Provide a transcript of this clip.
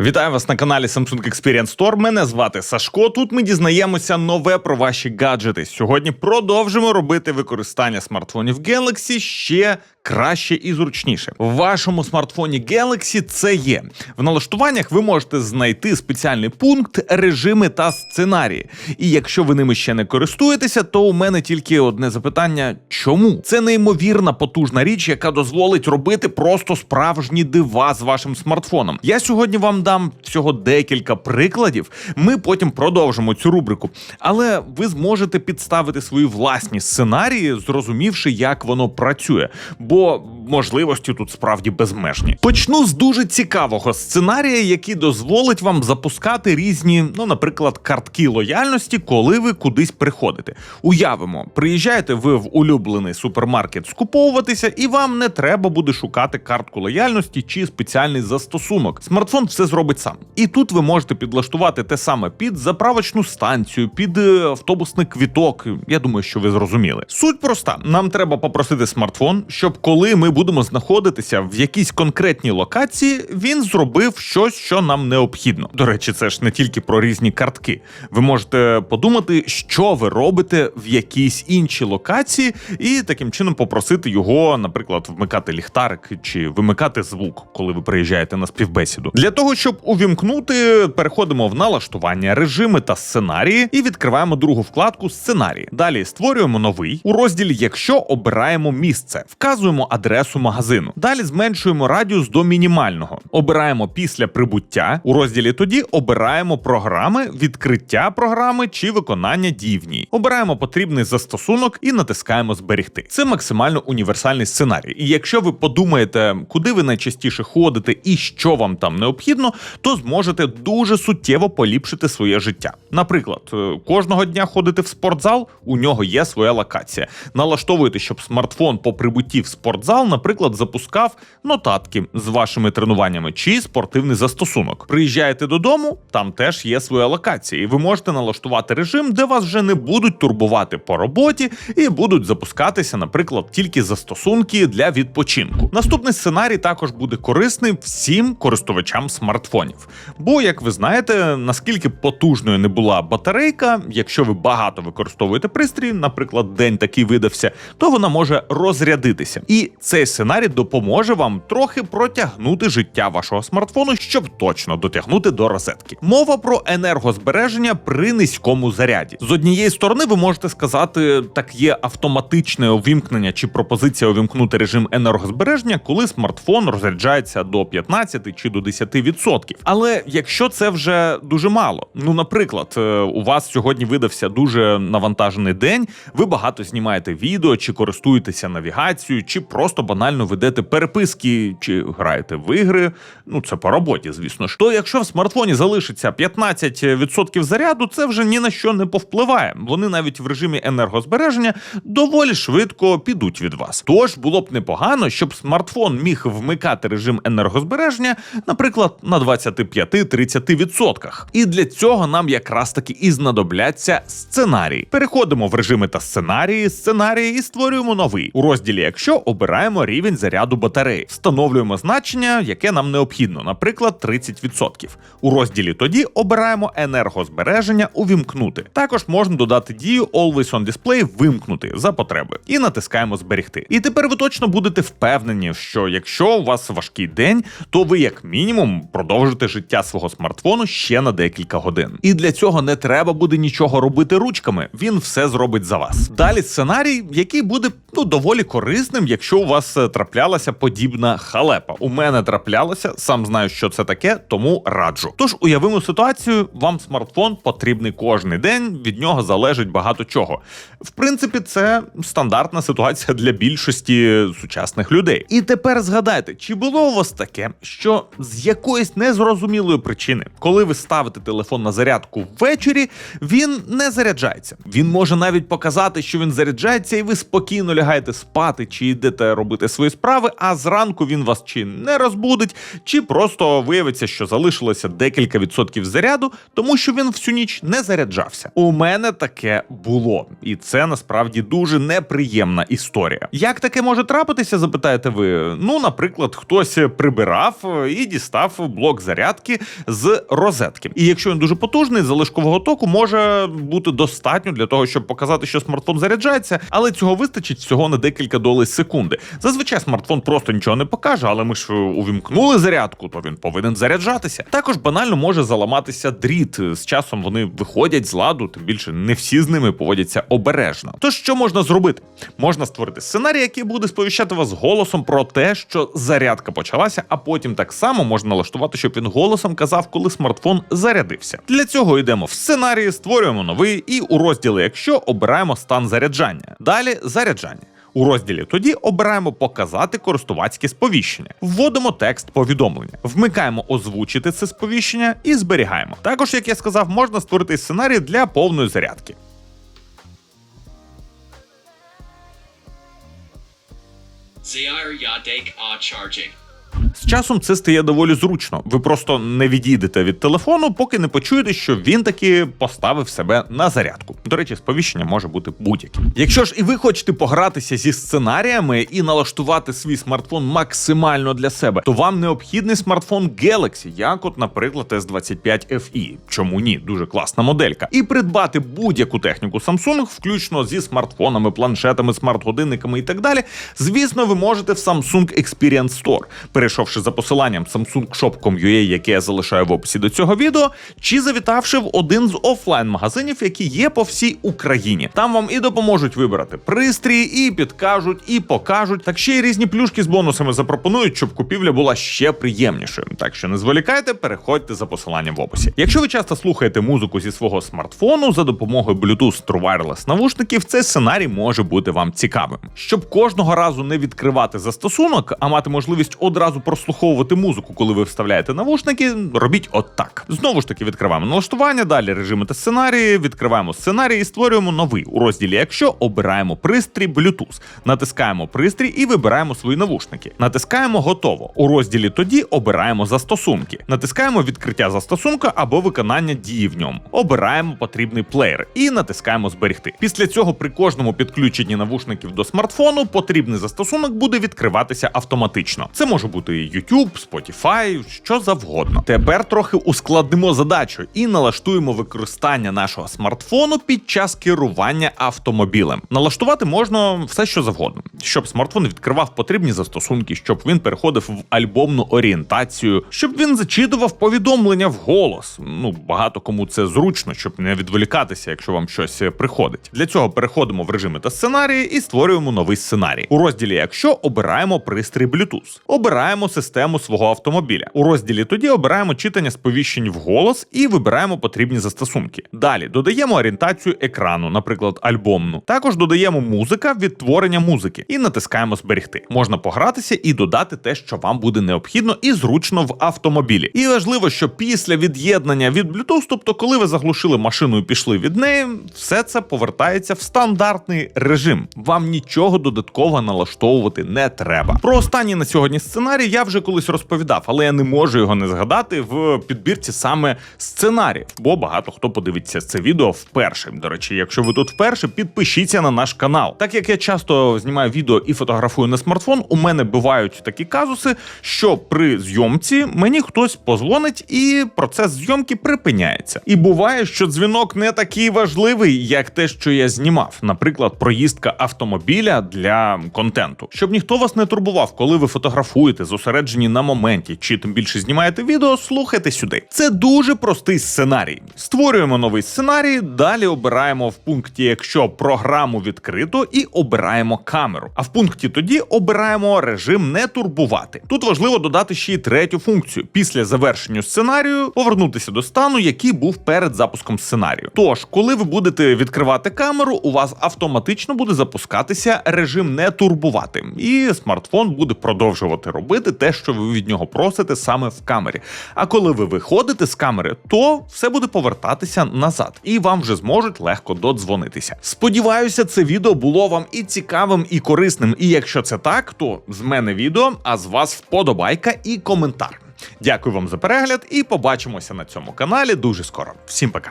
Вітаю вас на каналі Samsung Experience Store. Мене звати Сашко. Тут ми дізнаємося нове про ваші гаджети. Сьогодні продовжимо робити використання смартфонів Galaxy ще краще і зручніше. В вашому смартфоні Galaxy це є. В налаштуваннях ви можете знайти спеціальний пункт, режими та сценарії. І якщо ви ними ще не користуєтеся, то у мене тільки одне запитання: чому? Це неймовірна потужна річ, яка дозволить робити просто справжні дива з вашим смартфоном. Я сьогодні вам дам всього декілька прикладів. Ми потім продовжимо цю рубрику. Але ви зможете підставити свої власні сценарії, зрозумівши, як воно працює. Бо можливості тут справді безмежні. Почну з дуже цікавого сценарія, який дозволить вам запускати різні, ну, наприклад, картки лояльності, коли ви кудись приходите. Уявимо, приїжджаєте ви в улюблений супермаркет скуповуватися, і вам не треба буде шукати картку лояльності чи спеціальний застосунок. Смартфон все зробить сам. І тут ви можете підлаштувати те саме під заправочну станцію, під е, автобусний квіток. Я думаю, що ви зрозуміли. Суть проста: нам треба попросити смартфон, щоб коли ми будемо знаходитися в якійсь конкретній локації, він зробив щось, що нам необхідно. До речі, це ж не тільки про різні картки. Ви можете подумати, що ви робите в якійсь іншій локації, і таким чином попросити його, наприклад, вмикати ліхтарик чи вимикати звук, коли ви приїжджаєте на співбесіду. Для того щоб увімкнути, переходимо в налаштування, режими та сценарії і відкриваємо другу вкладку сценарії. Далі створюємо новий у розділі, якщо обираємо місце, вказуємо адресу магазину. Далі зменшуємо радіус до мінімального. Обираємо після прибуття. У розділі тоді обираємо програми, відкриття програми чи виконання дій в ній. Обираємо потрібний застосунок і натискаємо зберегти. Це максимально універсальний сценарій. І якщо ви подумаєте, куди ви найчастіше ходите і що вам там необхідно, то зможете дуже суттєво поліпшити своє життя. Наприклад, е, кожного дня ходите в спортзал, у нього є своя локація. Налаштовуєте, щоб смартфон по прибутті в спортзал, наприклад, запускав нотатки з вашими тренуваннями чи спортивний застосунок. Приїжджаєте додому, там теж є своя локація, і ви можете налаштувати режим, де вас вже не будуть турбувати по роботі і будуть запускатися, наприклад, тільки застосунки для відпочинку. Наступний сценарій також буде корисний всім користувачам смартфонів. Бо, як ви знаєте, наскільки потужною не була батарейка, якщо ви багато використовуєте пристрій, наприклад, день такий видався, то вона може розрядитися. І цей сценарій допоможе вам трохи протягнути життя вашого смартфону, щоб точно дотягнути до розетки. Мова про енергозбереження при низькому заряді. З однієї сторони, ви можете сказати, так є автоматичне увімкнення чи пропозиція увімкнути режим енергозбереження, коли смартфон розряджається до 15 чи до 10%. Але якщо це вже дуже мало, ну наприклад, е, у вас сьогодні видався дуже навантажений день, ви багато знімаєте відео, чи користуєтеся навігацією, чи просто банально ведете переписки, чи граєте в ігри. Ну це по роботі, звісно ж. То якщо в смартфоні залишиться 15% заряду, це вже ні на що не повпливає. Вони навіть в режимі енергозбереження доволі швидко підуть від вас. Тож було б непогано, щоб смартфон міг вмикати режим енергозбереження, наприклад, на 25-30%. І для цього нам якраз таки і знадобляться сценарії. Переходимо в режими та сценарії, сценарії і створюємо новий. У розділі Якщо обираємо рівень заряду батареї, встановлюємо значення, яке нам необхідно, наприклад, 30%. У розділі тоді обираємо енергозбереження увімкнути. Також можна додати дію Always on Display вимкнути за потреби і натискаємо зберегти. І тепер ви точно будете впевнені, що якщо у вас важкий день, то ви як мінімум продовжите життя свого смартфону ще на декілька годин. І для цього не треба буде нічого робити ручками. Він все зробить за вас. Далі сценарій, який буде ну доволі корисним, якщо у вас е, траплялася подібна халепа. У мене траплялося, сам знаю, що це таке, тому раджу. Тож уявимо ситуацію, вам смартфон потрібний кожний день, від нього залежить багато чого. В принципі, це стандартна ситуація для більшості сучасних людей. І тепер згадайте, чи було у вас таке, що з якоїсь незрозумілої причини, коли ви ставите телефон на зарядку ввечері, він не заряджається. Він може навіть показати, що він заряджається, і ви спокійно лягаєте спати чи йдете робити робити свої справи, а зранку він вас чи не розбудить, чи просто виявиться, що залишилося декілька відсотків заряду, тому що він всю ніч не заряджався. У мене таке було, і це насправді дуже неприємна історія. Як таке може трапитися? Запитаєте ви? Ну, наприклад, хтось прибирав і дістав блок зарядки з розетки. І якщо він дуже потужний, залишкового току може бути достатньо для того, щоб показати, що смартфон заряджається, але цього вистачить всього на декілька долей секунди. Зазвичай смартфон просто нічого не покаже, але ми ж увімкнули зарядку, то він повинен заряджатися. Також банально може заламатися дріт. З часом вони виходять з ладу, тим більше не всі з ними поводяться обережно. Тож що можна зробити? Можна створити сценарій, який буде сповіщати вас голосом про те, що зарядка почалася, а потім так само можна налаштувати, щоб він голосом казав, коли смартфон зарядився. Для цього йдемо в сценарії, створюємо новий і у розділі, якщо обираємо стан заряджання. Далі заряджання. У розділі тоді обираємо показати користувацьке сповіщення, вводимо текст повідомлення, вмикаємо озвучити це сповіщення і зберігаємо. Також, як я сказав, можна створити сценарій для повної зарядки. Zaire Yadek A charging. З часом це стає доволі зручно. Ви просто не відійдете від телефону, поки не почуєте, що він таки поставив себе на зарядку. До речі, сповіщення може бути будь-яким. Якщо ж і ви хочете погратися зі сценаріями і налаштувати свій смартфон максимально для себе, то вам необхідний смартфон Galaxy, як, от, наприклад, S25 FE. Чому ні? Дуже класна моделька. І придбати будь-яку техніку Samsung, включно зі смартфонами, планшетами, смарт-годинниками і так далі. Звісно, ви можете в Samsung Experience Store перейшовши за посиланням samsungshop.com.ua, яке я залишаю в описі до цього відео, чи завітавши в один з офлайн-магазинів, які є по всій Україні. Там вам і допоможуть вибрати пристрій, і підкажуть, і покажуть. Так ще й різні плюшки з бонусами запропонують, щоб купівля була ще приємнішою. Так що не зволікайте, переходьте за посиланням в описі. Якщо ви часто слухаєте музику зі свого смартфону за допомогою Bluetooth True Wireless навушників, цей сценарій може бути вам цікавим. Щоб кожного разу не відкривати застосунок, а мати можливість одразу прослуховувати музику, коли ви вставляєте навушники, робіть отак. Знову ж таки, відкриваємо налаштування, далі режими та сценарії, відкриваємо сценарій і створюємо новий. У розділі Якщо обираємо пристрій Bluetooth, натискаємо пристрій і вибираємо свої навушники. Натискаємо готово. У розділі тоді обираємо застосунки. Натискаємо відкриття застосунка або виконання дії в ньому. Обираємо потрібний плеєр і натискаємо зберегти. Після цього при кожному підключенні навушників до смартфону потрібний застосунок буде відкриватися автоматично. Це може бути YouTube, Spotify, що завгодно. Тепер трохи ускладнимо задачу і налаштуємо використання нашого смартфону під час керування автомобілем. Налаштувати можна все, що завгодно, щоб смартфон відкривав потрібні застосунки, щоб він переходив в альбомну орієнтацію, щоб він зачитував повідомлення в голос. Ну багато кому це зручно, щоб не відволікатися, якщо вам щось приходить. Для цього переходимо в режими та сценарії і створюємо новий сценарій. У розділі Якщо обираємо пристрій Bluetooth, обираємо систему свого автомобіля. У розділі тоді обираємо читання сповіщень в голос і вибираємо потрібні застосунки. Далі додаємо орієнтацію екрану, наприклад, альбомну. Також додаємо музика, відтворення музики і натискаємо зберегти. Можна погратися і додати те, що вам буде необхідно і зручно в автомобілі. І важливо, що після від'єднання від Bluetooth, тобто коли ви заглушили машину і пішли від неї, все це повертається в стандартний режим. Вам нічого додатково налаштовувати не треба. Про останній на сьогодні сценарій я вже колись розповідав, але я не можу його не згадати в підбірці саме сценаріїв, бо багато хто подивиться це відео вперше. До речі, якщо ви тут вперше, підпишіться на наш канал. Так як я часто знімаю відео і фотографую на смартфон, у мене бувають такі казуси, що при зйомці мені хтось позвонить і процес зйомки припиняється. І буває, що дзвінок не такий важливий, як те, що я знімав, наприклад, проїздка автомобіля для контенту, щоб ніхто вас не турбував, коли ви фотографуєте, зосереджені на моменті, чи тим більше знімаєте відео, слухайте сюди. Це дуже простий сценарій. Створюємо новий сценарій, далі обираємо в пункті, якщо програму відкрито, і обираємо камеру. А в пункті тоді обираємо режим не турбувати. Тут важливо додати ще й третю функцію. Після завершення сценарію повернутися до стану, який був перед запуском сценарію. Тож, коли ви будете відкривати камеру, у вас автоматично буде запускатися режим не турбувати, і смартфон буде продовжувати робити те, що ви від нього просите саме в камері. А коли ви виходите з камери, то все буде повертатися назад, і вам вже зможуть легко додзвонитися. Сподіваюся, це відео було вам і цікавим, і корисним. І якщо це так, то з мене відео, а з вас вподобайка і коментар. Дякую вам за перегляд, і побачимося на цьому каналі дуже скоро. Всім пока.